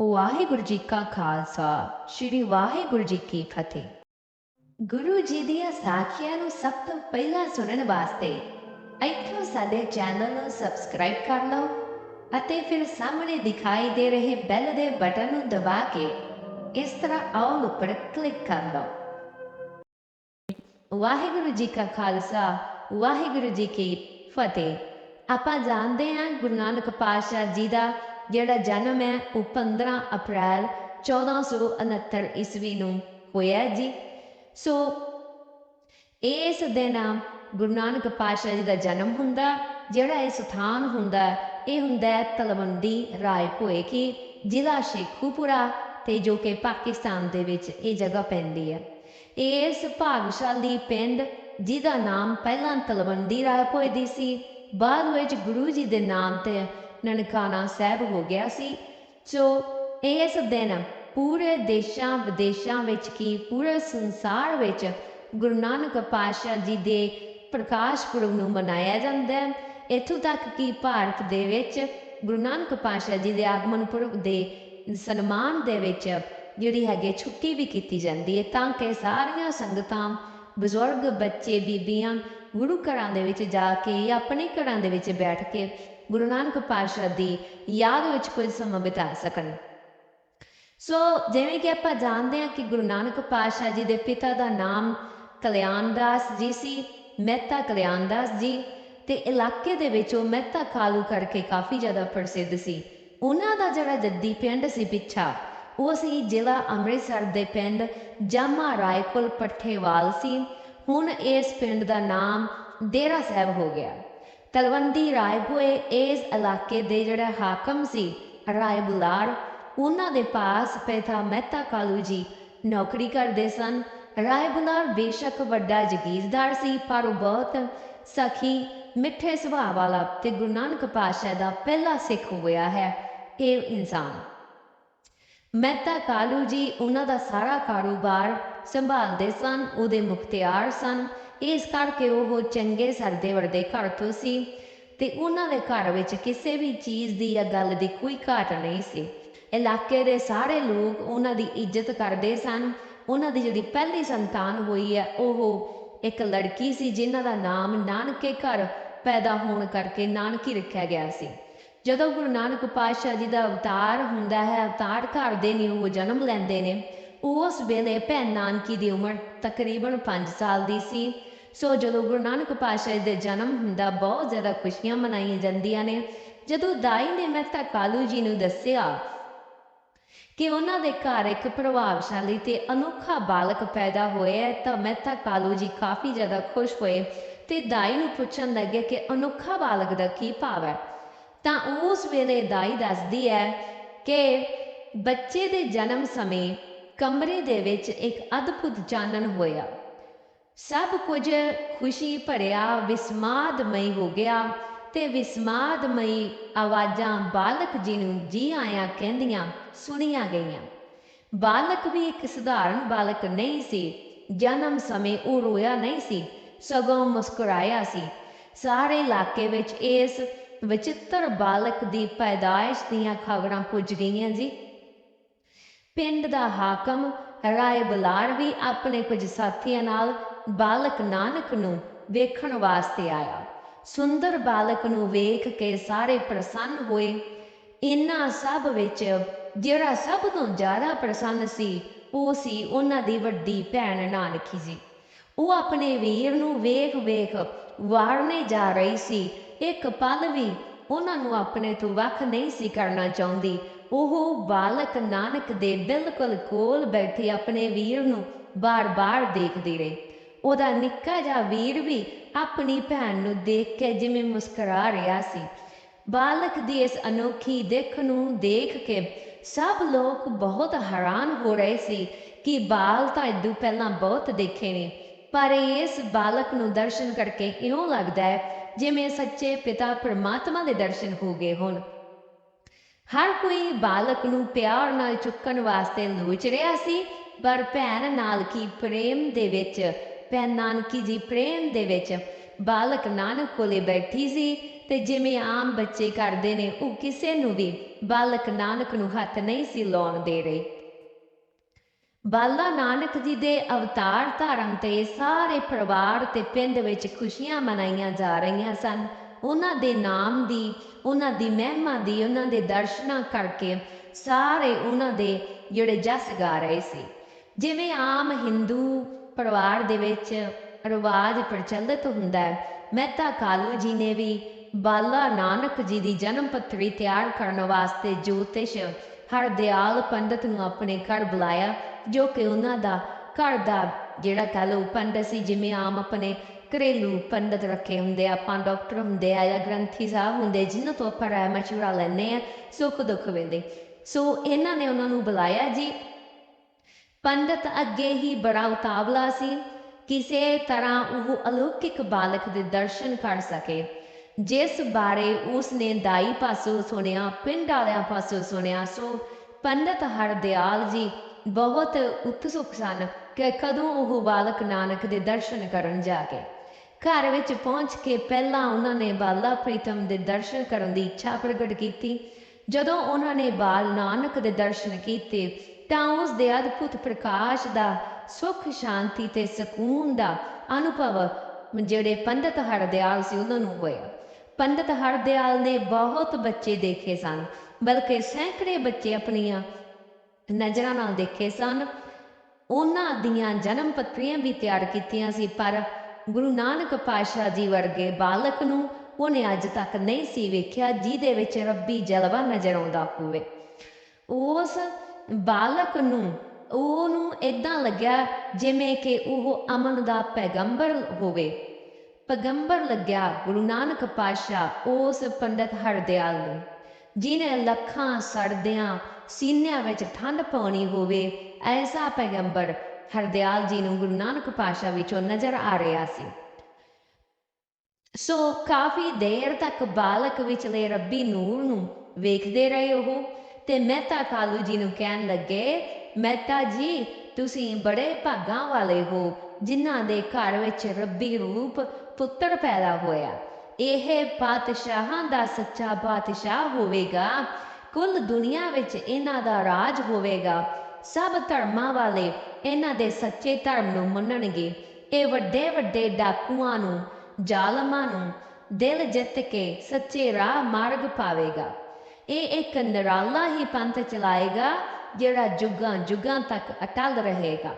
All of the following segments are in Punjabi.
ਵਾਹਿਗੁਰੂ ਜੀ ਕਾ ਖਾਲਸਾ, ਸ੍ਰੀ ਵਾਹਿਗੁਰੂ ਜੀ ਕੀ ਫਤਿਹ। ਗੁਰੂ ਜੀ ਦੀਆਂ ਸਾਖੀਆਂ ਨੂੰ ਸਭ ਤੋਂ ਪਹਿਲਾਂ ਸੁਣਨ ਵਾਸਤੇ ਇੱਥੋਂ ਸਾਡੇ ਚੈਨਲ ਨੂੰ ਸਬਸਕ੍ਰਾਈਬ ਕਰ ਲਓ ਅਤੇ ਫਿਰ ਸਾਹਮਣੇ ਦਿਖਾਈ ਦੇ ਰਹੇ ਬੈਲ ਦੇ ਬਟਨ ਨੂੰ ਦਬਾ ਕੇ ਇਸ ਤਰ੍ਹਾਂ ਆਲ ਉੱਪਰ ਕਲਿੱਕ ਕਰ ਲਓ। ਵਾਹਿਗੁਰੂ ਜੀ ਕਾ ਖਾਲਸਾ, ਵਾਹਿਗੁਰੂ ਜੀ ਕੀ ਫਤਿਹ। ਆਪਾਂ ਜਾਣਦੇ ਹਾਂ ਗੁਰੂ ਨਾਨਕ ਪਾਤਸ਼ਾਹ ਜੀ ਦਾ ਜਿਹੜਾ ਜਨਮ ਹੈ ਉਹ 15 ਅਪ੍ਰੈਲ 1469 ਈਸਵੀ ਨੂੰ ਹੋਇਆ ਜੀ। ਸੋ ਇਸ ਦਿਨ ਗੁਰੂ ਨਾਨਕ ਪਾਤਸ਼ਾਹ ਜੀ ਦਾ ਜਨਮ ਹੁੰਦਾ, ਜਿਹੜਾ ਇਹ ਸਥਾਨ ਹੁੰਦਾ, ਇਹ ਹੁੰਦਾ ਹੈ ਤਲਵੰਡੀ ਰਾਏ ਭੋਏ ਕੀ ਜ਼ਿਲ੍ਹਾ ਸ਼ੇਖੂਪੁਰਾ ਤੇ ਜੋ ਕਿ ਪਾਕਿਸਤਾਨ ਦੇ ਵਿੱਚ ਇਹ ਜਗ੍ਹਾ ਪੈਂਦੀ ਹੈ। ਇਸ ਭਾਗਸ਼ਾਲੀ ਪਿੰਡ ਜਿਹਦਾ ਨਾਮ ਪਹਿਲਾਂ ਤਲਵੰਡੀ ਰਾਏ ਭੋਏ ਦੀ ਸੀ, ਬਾਅਦ ਵਿੱਚ ਗੁਰੂ ਜੀ ਦੇ ਨਾਮ ਤੇ ਨਨਕਾਣਾ ਸਾਹਿਬ ਹੋ ਗਿਆ ਸੀ। ਸੋ ਇਸ ਦਿਨ ਪੂਰੇ ਦੇਸ਼ਾਂ ਵਿਦੇਸ਼ਾਂ ਵਿੱਚ ਕੀ ਪੂਰੇ ਸੰਸਾਰ ਵਿੱਚ ਗੁਰੂ ਨਾਨਕ ਪਾਤਸ਼ਾਹ ਜੀ ਦੇ ਪ੍ਰਕਾਸ਼ ਪੁਰਬ ਨੂੰ ਮਨਾਇਆ ਜਾਂਦਾ ਹੈ। ਇੱਥੋਂ ਤੱਕ ਕਿ ਭਾਰਤ ਦੇ ਵਿੱਚ ਗੁਰੂ ਨਾਨਕ ਪਾਤਸ਼ਾਹ ਜੀ ਦੇ ਆਗਮਨ ਪੁਰਬ ਦੇ ਸਨਮਾਨ ਦੇ ਵਿੱਚ ਜਿਹੜੀ ਹੈਗੀ ਛੁੱਟੀ ਵੀ ਕੀਤੀ ਜਾਂਦੀ ਹੈ। ਤਾਂ ਕਿ ਸਾਰੀਆਂ ਸੰਗਤਾਂ ਬਜ਼ੁਰਗ ਬੱਚੇ, ਬੀਬੀਆਂ ਗੁਰੂ ਘਰਾਂ ਦੇ ਵਿੱਚ ਜਾ ਕੇ ਜਾਂ ਆਪਣੇ ਘਰਾਂ ਦੇ ਵਿੱਚ ਬੈਠ ਕੇ ਗੁਰੂ ਨਾਨਕ ਪਾਤਸ਼ਾਹ ਦੀ ਯਾਦ ਵਿੱਚ ਕੁਝ ਸਮਾਂ ਬਿਤਾ ਸਕਣ। ਸੋ ਜਿਵੇਂ ਕਿ ਆਪਾਂ ਜਾਣਦੇ ਹਾਂ ਕਿ ਗੁਰੂ ਨਾਨਕ ਪਾਤਸ਼ਾਹ ਜੀ ਦੇ ਪਿਤਾ ਦਾ ਨਾਮ ਕਲਿਆਣਦਾਸ ਜੀ ਸੀ, ਮਹਿਤਾ ਕਲਿਆਣਦਾਸ ਜੀ, ਤੇ ਇਲਾਕੇ ਦੇ ਵਿੱਚ ਉਹ ਮਹਿਤਾ ਕਾਲੂ ਕਰਕੇ ਕਾਫੀ ਜ਼ਿਆਦਾ ਪ੍ਰਸਿੱਧ ਸੀ। ਉਹਨਾਂ ਦਾ ਜਿਹੜਾ ਜੱਦੀ ਪਿੰਡ ਸੀ ਪਿੱਛਾ ਉਹ ਸੀ ਜ਼ਿਲ੍ਹਾ ਅੰਮ੍ਰਿਤਸਰ ਦੇ ਪਿੰਡ ਜਾਮਾ ਰਾਏਕੁਲ ਪੱਠੇਵਾਲ ਸੀ। ਹੁਣ ਇਸ ਪਿੰਡ ਦਾ ਨਾਮ ਡੇਰਾ ਸਾਹਿਬ ਹੋ ਗਿਆ। ਤਲਵੰਡੀ ਰਾਏਪੁਰੇ ਇਸ ਇਲਾਕੇ ਦੇ ਜਿਹੜਾ ਹਾਕਮ ਸੀ, ਰਾਏ ਬੁਲਾਰ, ਉਹਨਾਂ ਦੇ ਪਾਸ ਪਿਤਾ ਮਹਿਤਾ ਕਾਲੂ ਜੀ ਨੌਕਰੀ ਕਰਦੇ ਸਨ। ਰਾਏ ਬੁਲਾਰ ਬੇਸ਼ੱਕ ਵੱਡਾ ਜਗੀਰਦਾਰ ਸੀ, ਪਰ ਉਹ ਬਹੁਤ ਸਖੀ, ਮਿੱਠੇ ਸੁਭਾਅ ਵਾਲਾ ਤੇ ਗੁਰੂ ਨਾਨਕ ਪਾਤਸ਼ਾਹ ਦਾ ਪਹਿਲਾ ਸਿੱਖ ਹੋਇਆ ਹੈ। ਇਹ ਇਨਸਾਨ ਮਹਿਤਾ ਕਾਲੂ ਜੀ ਉਹਨਾਂ ਦਾ ਸਾਰਾ ਕਾਰੋਬਾਰ ਸੰਭਾਲਦੇ ਸਨ, ਉਹਦੇ ਮੁਖਤਿਆਰ ਸਨ। ਇਸ ਕਰਕੇ ਉਹ ਚੰਗੇ ਸਰਦੇ ਵਰਦੇ ਘਰ ਤੋਂ ਸੀ ਤੇ ਉਹਨਾਂ ਦੇ ਘਰ ਵਿੱਚ ਕਿਸੇ ਵੀ ਚੀਜ਼ ਦੀ ਜਾਂ ਗੱਲ ਦੀ ਕੋਈ ਘਾਟ ਨਹੀਂ ਸੀ। ਇਲਾਕੇ ਦੇ ਸਾਰੇ ਲੋਕ ਉਹਨਾਂ ਦੀ ਇੱਜ਼ਤ ਕਰਦੇ ਸਨ। ਉਹਨਾਂ ਦੀ ਜਿਹੜੀ ਪਹਿਲੀ ਸੰਤਾਨ ਹੋਈ ਹੈ, ਉਹ ਇੱਕ ਲੜਕੀ ਸੀ, ਜਿਨ੍ਹਾਂ ਦਾ ਨਾਮ ਨਾਨਕੇ ਘਰ ਪੈਦਾ ਹੋਣ ਕਰਕੇ ਨਾਨਕੀ ਰੱਖਿਆ ਗਿਆ ਸੀ। ਜਦੋਂ ਗੁਰੂ ਨਾਨਕ ਪਾਤਸ਼ਾਹ ਜੀ ਦਾ ਅਵਤਾਰ ਹੁੰਦਾ ਹੈ, ਅਵਤਾਰ ਘਰ ਦੇ ਨੇ ਉਹ ਜਨਮ ਲੈਂਦੇ ਨੇ, ਉਸ ਵੇਲੇ ਭੈਣ ਨਾਨਕੀ ਦੀ ਉਮਰ ਤਕਰੀਬਨ 5 ਸਾਲ ਦੀ ਸੀ। ਸੋ ਜਦੋਂ ਗੁਰੂ ਨਾਨਕ ਪਾਤਸ਼ਾਹ ਜੀ ਦੇ ਜਨਮ ਹੁੰਦਾ, ਬਹੁਤ ਜ਼ਿਆਦਾ ਖੁਸ਼ੀਆਂ ਮਨਾਈਆਂ ਜਾਂਦੀਆਂ ਨੇ। ਜਦੋਂ ਦਾਈ ਨੇ ਮਹਿਤਾ ਕਾਲੂ ਜੀ ਨੂੰ ਦੱਸਿਆ ਕਿ ਉਹਨਾਂ ਦੇ ਘਰ ਇੱਕ ਪ੍ਰਭਾਵਸ਼ਾਲੀ ਤੇ ਅਨੋਖਾ ਬਾਲਕ ਪੈਦਾ ਹੋਇਆ ਹੈ, ਤਾਂ ਮਹਿਤਾ ਕਾਲੂ ਜੀ ਕਾਫੀ ਜ਼ਿਆਦਾ ਖੁਸ਼ ਹੋਏ ਤੇ ਦਾਈ ਨੂੰ ਪੁੱਛਣ ਲੱਗੇ ਕਿ ਅਨੋਖਾ ਬਾਲਕ ਦਾ ਕੀ ਭਾਵ ਹੈ। ਤਾਂ ਉਸ ਵੇਲੇ ਦਾਈ ਦੱਸਦੀ ਹੈ ਕਿ ਬੱਚੇ ਦੇ ਜਨਮ ਸਮੇਂ ਕਮਰੇ ਦੇ ਵਿੱਚ ਇੱਕ ਅਦਭੁਤ ਚਾਨਣ ਹੋਇਆ। ਸਭ ਕੁਝ ਖੁਸ਼ੀ ਭਰਿਆ, ਵਿਸਮਾਦਮਈ ਹੋ ਗਿਆ ਤੇ ਵਿਸਮਾਦਮਈ ਆਵਾਜ਼ਾਂ ਬਾਲਕ ਜੀ ਨੂੰ ਜੀ ਆਇਆਂ ਕਹਿੰਦੀਆਂ ਸੁਣੀਆਂ ਗਈਆਂ। ਬਾਲਕ ਵੀ ਇੱਕ ਸਧਾਰਨ ਬਾਲਕ ਨਹੀਂ ਸੀ। ਜਨਮ ਸਮੇਂ ਉਹ ਰੋਇਆ ਨਹੀਂ ਸੀ। ਸਗੋਂ ਮੁਸਕਰਾਇਆ ਸੀ। ਸਾਰੇ ਇਲਾਕੇ ਵਿੱਚ ਇਸ ਵਿਚਿੱਤਰ ਬਾਲਕ ਦੀ ਪੈਦਾਇਸ਼ ਦੀਆਂ ਖਬਰਾਂ ਪੁੱਜ ਗਈਆਂ ਜੀ। ਪਿੰਡ ਦਾ ਹਾਕਮ ਰਾਏ ਬਲਾਰ ਵੀ ਆਪਣੇ ਕੁਝ ਸਾਥੀਆਂ ਨਾਲ ਬਾਲਕ ਨਾਨਕ ਨੂੰ ਵੇਖਣ ਵਾਸਤੇ ਆਇਆ। ਸੁੰਦਰ ਬਾਲਕ ਨੂੰ ਵੇਖ ਕੇ ਸਾਰੇ ਪ੍ਰਸੰਨ ਹੋਏ। ਇਨ੍ਹਾਂ ਸਭ ਵਿੱਚ ਜਿਹੜਾ ਸਭ ਤੋਂ ਜ਼ਿਆਦਾ ਪ੍ਰਸੰਨ ਸੀ, ਉਹ ਸੀ ਉਹਨਾਂ ਦੀ ਵੱਡੀ ਭੈਣ ਨਾਨਕੀ ਜੀ। ਉਹ ਆਪਣੇ ਵੀਰ ਨੂੰ ਵੇਖ ਵੇਖ ਵਾਰਨੇ ਜਾ ਰਹੀ ਸੀ। ਇੱਕ ਪਲ ਵੀ ਉਹਨਾਂ ਨੂੰ ਆਪਣੇ ਤੋਂ ਵੱਖ ਨਹੀਂ ਸੀ ਕਰਨਾ ਚਾਹੁੰਦੀ। ਉਹ ਬਾਲਕ ਨਾਨਕ ਦੇ ਬਿਲਕੁਲ ਕੋਲ ਬੈਠੇ ਆਪਣੇ ਵੀਰ ਨੂੰ ਬਾਰ-ਬਾਰ ਦੇਖਦੀ ਰਹੀ। ਉਹਦਾ ਨਿੱਕਾ ਜਿਹਾ ਵੀਰ ਵੀ ਆਪਣੀ ਭੈਣ ਨੂੰ ਦੇਖ ਕੇ ਜਿਵੇਂ ਮੁਸਕਰਾ ਰਿਹਾ ਸੀ। ਬਾਲਕ ਦੀ ਇਸ ਅਨੋਖੀ ਦੇਖ ਨੂੰ ਦੇਖ ਕੇ ਸਭ ਲੋਕ ਬਹੁਤ ਹੈਰਾਨ ਹੋ ਰਹੇ ਸੀ ਕਿ ਬਾਲ ਤਾਂ ਇਦੋਂ ਪਹਿਲਾਂ ਬਹੁਤ ਦੇਖੇ ਨੇ। ਪਰ ਇਸ ਬਾਲਕ ਨੂੰ ਦਰਸ਼ਨ ਕਰਕੇ ਇਉਂ ਲੱਗਦਾ ਹੈ, ਜਿਵੇਂ ਸੱਚੇ ਪਿਤਾ ਪਰਮਾਤਮਾ ਦੇ ਦਰਸ਼ਨ ਹੋ ਗਏ ਹੋਣ। ਹਰ ਕੋਈ ਬਾਲਕ ਨੂੰ ਪਿਆਰ ਨਾਲ ਚੁੱਕਣ ਵਾਸਤੇ ਲੋਚ ਰਿਹਾ ਸੀ, ਪਰ ਭੈਣ ਨਾਲ ਕੀ ਪ੍ਰੇਮ ਦੇ ਵਿੱਚ, ਭੈਣ ਨਾਨਕੀ ਜੀ ਪ੍ਰੇਮ ਦੇ ਵਿੱਚ ਬਾਲਕ ਨਾਨਕ ਕੋਲੇ ਬੈਠੀ ਸੀ ਤੇ ਜਿਵੇਂ ਆਮ ਬੱਚੇ ਕਰਦੇ ਨੇ, ਉਹ ਕਿਸੇ ਨੂੰ ਵੀ ਬਾਲਕ ਨਾਨਕ ਨੂੰ ਹੱਥ ਨਹੀਂ ਸੀ ਲਾਉਣ ਦੇ ਰਹੇ। ਬਾਲਾ ਨਾਨਕ ਜੀ ਦੇ ਅਵਤਾਰ ਧਾਰਨ ਤੇ ਸਾਰੇ ਪਰਿਵਾਰ ਤੇ ਪਿੰਡ ਵਿੱਚ ਖੁਸ਼ੀਆਂ ਮਨਾਈਆਂ ਜਾ ਰਹੀਆਂ ਸਨ। ਉਹਨਾਂ ਦੇ ਨਾਮ ਦੀ, ਉਹਨਾਂ ਦੀ ਮਹਿਮਾ ਦੀ, ਉਹਨਾਂ ਦੇ ਦਰਸ਼ਨਾਂ ਕਰਕੇ ਸਾਰੇ ਉਹਨਾਂ ਦੇ ਜਿਹੜੇ ਜਸ ਗਾ ਰਹੇ ਸੀ। ਜਿਵੇਂ ਆਮ ਹਿੰਦੂ ਪਰਿਵਾਰ ਦੇ ਵਿੱਚ ਰਿਵਾਜ ਪ੍ਰਚਲਿਤ ਹੁੰਦਾ ਹੈ, ਮਹਿਤਾ ਕਾਲੂ ਜੀ ਨੇ ਵੀ ਬਾਲਾ ਨਾਨਕ ਜੀ ਦੀ ਜਨਮ ਪੱਤਰੀ ਤਿਆਰ ਕਰਨ ਵਾਸਤੇ ਜੋਤਿਸ਼ ਹਰਦਿਆਲ ਪੰਡਤ ਨੂੰ ਆਪਣੇ ਘਰ ਬੁਲਾਇਆ। ਜੋ ਕਿ ਉਹਨਾਂ ਦਾ ਘਰ ਦਾ ਜਿਹੜਾ ਕਹ ਲਓ ਪੰਡਤ ਸੀ ਜਿਵੇਂ ਆਮ ਆਪਣੇ ਘਰੇਲੂ ਪੰਡਤ ਰੱਖੇ ਹੁੰਦੇ ਆ, ਆਪਾਂ ਡਾਕਟਰ ਹੁੰਦੇ ਆ ਜਾਂ ਗ੍ਰੰਥੀ ਸਾਹਿਬ ਹੁੰਦੇ ਜਿਨ੍ਹਾਂ ਤੋਂ ਆਪਾਂ ਰਾਏ ਮਸ਼ਵਰਾ ਲੈਂਦੇ ਆ ਸੁੱਖ ਦੁੱਖ ਵੇਲੇ ਸੋ ਇਹਨਾਂ ਨੇ ਉਹਨਾਂ ਨੂੰ ਬੁਲਾਇਆ ਜੀ। ਪੰਡਤ ਅੱਗੇ ਹੀ ਬੜਾ ਉਤਾਵਲਾ ਸੀ ਕਿਸੇ ਤਰ੍ਹਾਂ ਉਹ ਅਲੌਕਿਕ ਬਾਲਕ ਦੇ ਦਰਸ਼ਨ ਕਰ ਸਕੇ। ਜਿਸ ਬਾਰੇ ਉਸਨੇ ਦਾਈ ਪਾਸੋਂ ਸੁਣਿਆ ਪਿੰਡ ਵਾਲਿਆਂ ਪਾਸੋਂ ਸੁਣਿਆ ਸੋ ਪੰਡਤ ਹਰਦਿਆਲ ਜੀ ਬਹੁਤ ਉਤਸੁਕ ਸਨ ਕਿ ਕਦੋਂ ਉਹ ਬਾਲਕ ਨਾਨਕ ਦੇ ਦਰਸ਼ਨ ਕਰਨ ਜਾਗੇ ਘਰ ਵਿੱਚ ਪਹੁੰਚ ਕੇ ਪਹਿਲਾਂ ਉਹਨਾਂ ਨੇ ਬਾਲਾ ਪ੍ਰੀਤਮ ਦੇ ਦਰਸ਼ਨ ਕਰਨ ਦੀ ਇੱਛਾ ਪ੍ਰਗਟ ਕੀਤੀ। ਜਦੋਂ ਉਹਨਾਂ ਨੇ ਬਾਲ ਨਾਨਕ ਦੇ ਦਰਸ਼ਨ ਕੀਤੇ, ਤਾਂ ਉਸ ਦੇ ਅਦਭੁਤ ਪ੍ਰਕਾਸ਼ ਦਾ, ਸੁਖ, ਸ਼ਾਂਤੀ ਤੇ ਸਕੂਨ ਦਾ ਅਨੁਭਵ ਜਿਹੜੇ ਪੰਡਤ ਹਰਦਿਆਲ ਸੀ ਉਹਨਾਂ ਨੂੰ ਹੋਇਆ। ਪੰਡਤ ਹਰਦਿਆਲ ਨੇ ਬਹੁਤ ਬੱਚੇ ਦੇਖੇ ਸਨ, ਬਲਕਿ ਸੈਂਕੜੇ ਬੱਚੇ ਆਪਣੀਆਂ ਨਜ਼ਰਾਂ ਨਾਲ ਦੇਖੇ ਸਨ। ਉਹਨਾਂ ਦੀਆਂ ਜਨਮ ਪੱਤਰੀਆਂ ਵੀ ਤਿਆਰ ਕੀਤੀਆਂ ਸੀ, ਪਰ ਗੁਰੂ ਨਾਨਕ ਪਾਤਸ਼ਾਹ ਜੀ ਵਰਗੇ ਬਾਲਕ ਨੂੰ ਉਹਨੇ ਅੱਜ ਤੱਕ ਨਹੀਂ ਸੀ ਵੇਖਿਆ ਜਿਹਦੇ ਵਿੱਚ ਰੱਬੀ ਜਲਵਾ ਨਜ਼ਰ ਆਉਂਦਾ ਹੋਵੇ। ਉਸ ਬਾਲਕ ਨੂੰ, ਉਹਨੂੰ ਇਦਾਂ ਲੱਗਿਆ ਜਿਵੇਂ ਕਿ ਉਹ ਅਮਨ ਦਾ ਪੈਗੰਬਰ ਹੋਵੇ। ਪੈਗੰਬਰ ਲੱਗਿਆ ਗੁਰੂ ਨਾਨਕ ਪਾਤਸ਼ਾਹ ਉਸ ਪੰਡਤ ਹਰਦਿਆਲ ਨੂੰ ਜਿਨੇ ਲੱਖਾਂ ਸਰਦਿਆਂ ਸੀਨਿਆਂ ਵਿੱਚ ਠੰਡ ਪਾਉਣੀ ਹੋਵੇ, ਐਸਾ ਪੈਗੰਬਰ ਹਰਦਿਆਲ ਜੀ ਨੂੰ ਗੁਰੂ ਨਾਨਕ ਪਾਤਸ਼ਾਹ ਵਿੱਚੋਂ ਨਜ਼ਰ ਆ ਰਿਹਾ ਸੀ। ਸੋ ਕਾਫੀ ਦੇਰ ਤੱਕ ਬਾਲਕ ਵਿਚਲੇ ਰੱਬੀ ਨੂਰ ਨੂੰ ਵੇਖਦੇ ਰਹੇ ਉਹ ਤੇ ਮਹਿਤਾ ਕਾਲੂ ਜੀ ਨੂੰ ਕਹਿਣ ਲੱਗੇ, ਮਹਿਤਾ ਜੀ, ਤੁਸੀਂ ਬੜੇ ਭਾਗਾਂ ਵਾਲੇ ਹੋ, ਜਿਨ੍ਹਾਂ ਦੇ ਘਰ ਵਿੱਚ ਰੱਬੀ ਰੂਪ ਪੁੱਤਰ ਪੈਦਾ ਹੋਇਆ। ਇਹ ਪਾਤਸ਼ਾਹਾਂ ਦਾ ਸੱਚਾ ਪਾਤਸ਼ਾਹ ਹੋਵੇਗਾ। ਕੁੱਲ ਦੁਨੀਆ ਵਿੱਚ ਇਹਨਾਂ ਦਾ ਰਾਜ ਹੋਵੇਗਾ। ਸਭ ਧਰਮਾਂ ਵਾਲੇ ਇਹਨਾਂ ਦੇ ਸੱਚੇ ਧਰਮ ਨੂੰ ਮੰਨਣਗੇ। ਇਹ ਵੱਡੇ ਵੱਡੇ ਡਾਕੂਆਂ ਨੂੰ, ਜ਼ਾਲਮਾਂ ਨੂੰ ਦਿਲ ਜਿੱਤ ਕੇ ਸੱਚੇ ਰਾਹ ਮਾਰਗ ਪਾਵੇਗਾ। ਇਹ ਇੱਕ ਨਿਰਾਲਾ ਹੀ ਪੰਥ ਚਲਾਏਗਾ, ਜਿਹੜਾ ਜੁਗਾਂ ਜੁਗਾਂ ਤੱਕ ਅਟਲ ਰਹੇਗਾ।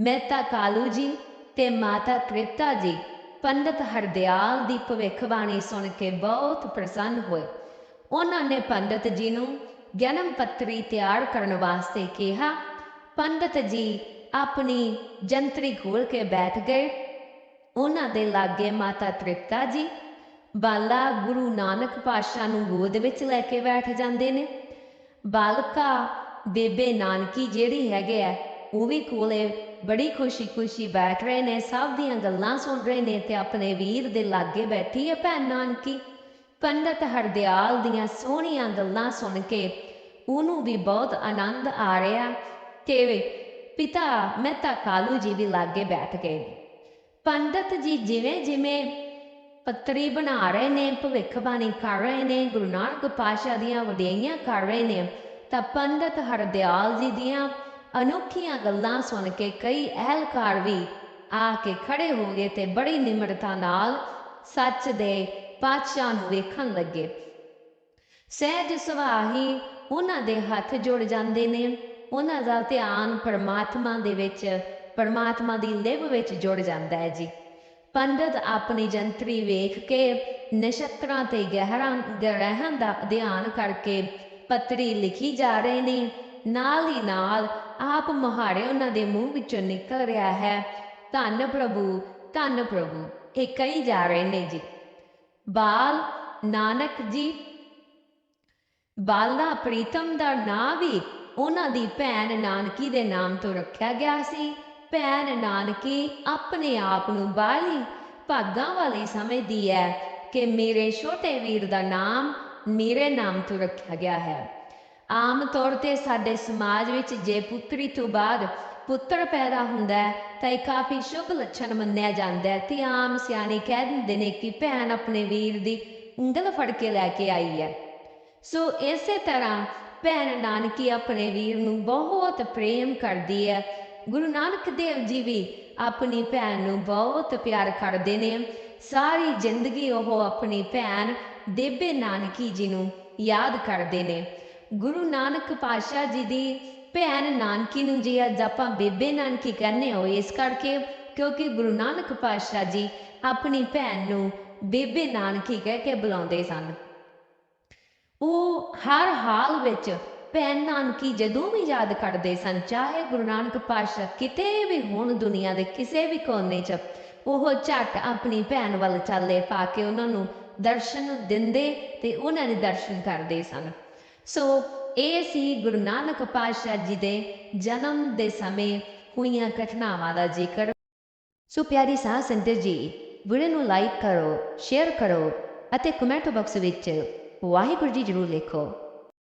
ਮਹਿਤਾ ਕਾਲੂ ਜੀ ਤੇ ਮਾਤਾ ਤ੍ਰਿਪਤਾ ਜੀ ਪੰਡਤ ਹਰਦਿਆਲ ਦੀ ਭਵਿੱਖਬਾਣੀ ਸੁਣ ਕੇ ਬਹੁਤ ਪ੍ਰਸੰਨ ਹੋਏ। ਉਹਨਾਂ ਨੇ ਪੰਡਤ ਜੀ ਨੂੰ ਜਨਮ ਪੱਤਰੀ ਤਿਆਰ ਕਰਨ ਵਾਸਤੇ ਕਿਹਾ, ਪੰਡਤ ਜੀ, ਆਪਣੀ ਜੰਤਰੀ ਖੋਲ ਕੇ ਬੈਠ ਗਏ। ਉਹਨਾਂ ਦੇ ਲਾਗੇ ਮਾਤਾ ਤ੍ਰਿਪਤਾ ਜੀ, ਬਾਲਾ ਗੁਰੂ ਨਾਨਕ ਪਾਤਸ਼ਾਹ ਨੂੰ ਗੋਦ ਵਿੱਚ ਲੈ ਕੇ ਬੈਠ ਜਾਂਦੇ ਨੇ। ਬਾਲਕਾ ਬੇਬੇ ਨਾਨਕੀ ਜਿਹੜੀ ਹੈਗੇ ਆ, ਉਹ ਵੀ ਕੋਲੇ ਬੜੀ ਖੁਸ਼ੀ-ਖੁਸ਼ੀ ਬੈਠ ਰਹੇ ਨੇ, ਸਭ ਦੀਆਂ ਗੱਲਾਂ ਸੁਣ ਰਹੇ ਨੇ ਤੇ ਆਪਣੇ ਵੀਰ ਦੇ ਲਾਗੇ ਬੈਠੀ ਹੈ ਭੈਣ ਨਾਨਕੀ। ਪੰਡਤ ਹਰਦਿਆਲ ਦੀਆਂ ਸੋਹਣੀਆਂ ਗੱਲਾਂ ਸੁਣ ਕੇ ਉਹਨੂੰ ਵੀ ਬਹੁਤ ਆਨੰਦ ਆ ਰਿਹਾ ਤੇ ਪਿਤਾ ਮਹਿਤਾ ਕਾਲੂ ਜੀ ਵੀ ਲਾਗੇ ਬੈਠ ਗਏ ਪੰਡਤ ਜੀ ਜਿਵੇਂ ਜਿਵੇਂ ਪੱਤਰੀ ਬਣਾ ਰਹੇ ਨੇ, ਭਵਿੱਖਬਾਣੀ ਕਰ ਰਹੇ ਨੇ, ਗੁਰੂ ਨਾਨਕ ਪਾਤਸ਼ਾਹ ਦੀਆਂ ਵਡਿਆਈਆਂ ਕਰ ਰਹੇ ਨੇ, ਤਾਂ ਪੰਡਤ ਹਰਦਿਆਲ ਜੀ ਦੀਆਂ ਅਨੋਖੀਆਂ ਗੱਲਾਂ ਸੁਣ ਕੇ ਕਈ ਅਹਿਲਕਾਰ ਵੀ ਆ ਕੇ ਖੜੇ ਹੋ ਗਏ ਤੇ ਬੜੀ ਨਿਮਰਤਾ ਨਾਲ ਸੱਚ ਦੇ ਪਾਤਸ਼ਾਹ ਨੂੰ ਵੇਖਣ ਲੱਗੇ। ਸਹਿਜ ਸੁਭਾਅ ਉਹਨਾਂ ਦੇ ਹੱਥ ਜੁੜ ਜਾਂਦੇ ਨੇ। ਉਹਨਾਂ ਦਾ ਧਿਆਨ ਪਰਮਾਤਮਾ ਦੇ ਵਿੱਚ, ਪਰਮਾਤਮਾ ਦੀ ਲਿਵ ਵਿੱਚ ਜੁੜ ਜਾਂਦਾ ਹੈ ਜੀ। ਪੰਡਤ ਆਪਣੀ ਜੰਤਰੀ ਵੇਖ ਕੇ ਨਛੱਤਰਾਂ ਤੇ ਗਹਿਰਾਂ, ਗ੍ਰਹਿਾਂ ਦਾ ਅਧਿਆਨ ਕਰਕੇ ਪੱਤਰੀ ਲਿਖੀ ਜਾ ਰਹੇ ਨੇ। ਨਾਲ ਹੀ ਨਾਲ ਆਪ ਮੁਹਾਰੇ ਉਹਨਾਂ ਦੇ ਮੂੰਹ ਵਿੱਚੋਂ ਨਿਕਲ ਰਿਹਾ ਹੈ, ਧੰਨ ਪ੍ਰਭੂ ਧੰਨ ਪ੍ਰਭੂ, ਇਹ ਕਹੀ ਜਾ ਰਹੇ ਨੇ ਜੀ। ਬਾਲ ਨਾਨਕ ਜੀ। ਬਾਲਾ ਪ੍ਰੀਤਮ ਦਾ ਨਾਂ ਵੀ ਉਹਨਾਂ ਦੀ ਭੈਣ ਨਾਨਕੀ ਦੇ ਨਾਮ ਤੋਂ ਰੱਖਿਆ ਗਿਆ ਸੀ। ਭੈਣ ਨਾਨਕੀ ਆਪਣੇ ਆਪ ਨੂੰ ਬਾਲੀ ਭਾਗਾਂ ਵਾਲੀ ਸਮਝਦੀ ਹੈ ਕਿ ਮੇਰੇ ਛੋਟੇ ਵੀਰ ਦਾ ਨਾਮ ਮੇਰੇ ਨਾਮ ਤੋਂ ਰੱਖਿਆ ਗਿਆ ਹੈ। ਆਮ ਤੌਰ ਤੇ ਸਾਡੇ ਸਮਾਜ ਵਿੱਚ ਜੇ ਪੁੱਤਰੀ ਤੋਂ ਬਾਅਦ ਪੁੱਤਰ ਪੈਦਾ ਹੁੰਦਾ ਹੈ, ਤਾਂ ਇਹ ਕਾਫੀ ਸ਼ੁਭ ਲੱਛਣ ਮੰਨਿਆ ਜਾਂਦਾ ਹੈ। ਤੇ ਆਮ ਸਿਆਣੇ ਕਹਿ ਦਿੰਦੇ ਨੇ ਕਿ ਭੈਣ ਆਪਣੇ ਵੀਰ ਦੀ ਉਂਗਲ ਫੜ ਕੇ ਲੈ ਕੇ ਆਈ ਹੈ। ਸੋ ਇਸੇ ਤਰ੍ਹਾਂ ਭੈਣ ਨਾਨਕੀ ਆਪਣੇ ਵੀਰ ਨੂੰ ਬਹੁਤ ਪ੍ਰੇਮ ਕਰਦੀ ਹੈ। ਗੁਰੂ ਨਾਨਕ ਦੇਵ ਜੀ ਵੀ ਆਪਣੀ ਭੈਣ ਨੂੰ ਬਹੁਤ ਪਿਆਰ ਕਰਦੇ ਨੇ। ਸਾਰੀ ਜ਼ਿੰਦਗੀ ਉਹ ਆਪਣੀ ਭੈਣ ਦੇਬੇ ਨਾਨਕੀ ਜੀ ਨੂੰ ਯਾਦ ਕਰਦੇ ਨੇ। ਗੁਰੂ ਨਾਨਕ ਪਾਤਸ਼ਾਹ ਜੀ ਦੀ ਭੈਣ ਨਾਨਕੀ ਨੂੰ ਜੀ ਅੱਜ ਆਪਾਂ ਬੇਬੇ ਨਾਨਕੀ ਕਹਿੰਦੇ ਹੋ ਇਸ ਕਰਕੇ ਕਿਉਂਕਿ ਗੁਰੂ ਨਾਨਕ ਪਾਤਸ਼ਾਹ ਜੀ ਆਪਣੀ ਭੈਣ ਨੂੰ ਬੇਬੇ ਨਾਨਕੀ ਕਹਿ ਕੇ ਬੁਲਾਉਂਦੇ ਸਨ। ਉਹ ਹਰ ਹਾਲ ਵਿੱਚ ਭੈਣ ਨਾਨਕੀ ਜਦੋਂ ਵੀ ਯਾਦ ਕਰਦੇ ਸਨ, ਚਾਹੇ ਗੁਰੂ ਨਾਨਕ ਪਾਤਸ਼ਾਹ ਕਿਤੇ ਵੀ ਹੋਣ ਦੁਨੀਆ ਦੇ ਕਿਸੇ ਵੀ ਕੋਨੇ 'ਚ, ਉਹ ਝੱਟ ਆਪਣੀ ਭੈਣ ਵੱਲ ਚਾਲੇ ਪਾ ਕੇ ਉਹਨਾਂ ਨੂੰ ਦਰਸ਼ਨ ਦਿੰਦੇ ਤੇ ਉਹਨਾਂ ਦੇ ਦਰਸ਼ਨ ਕਰਦੇ ਸਨ। ਸੋ ਇਹ ਸੀ ਗੁਰੂ ਨਾਨਕ ਪਾਤਸ਼ਾਹ ਜੀ ਦੇ ਜਨਮ ਦੇ ਸਮੇਂ ਹੋਈਆਂ ਘਟਨਾਵਾਂ ਦਾ ਜ਼ਿਕਰ। ਸੋ ਪਿਆਰੀ ਸਾਹ ਸੰਗਤ ਜੀ, ਵੀਡੀਓ ਨੂੰ ਲਾਈਕ ਕਰੋ, ਸ਼ੇਅਰ ਕਰੋ ਅਤੇ ਕਮੈਂਟ ਬਾਕਸ ਵਿੱਚ ਵਾਹਿਗੁਰੂ ਜੀ ਜ਼ਰੂਰ ਲਿਖੋ।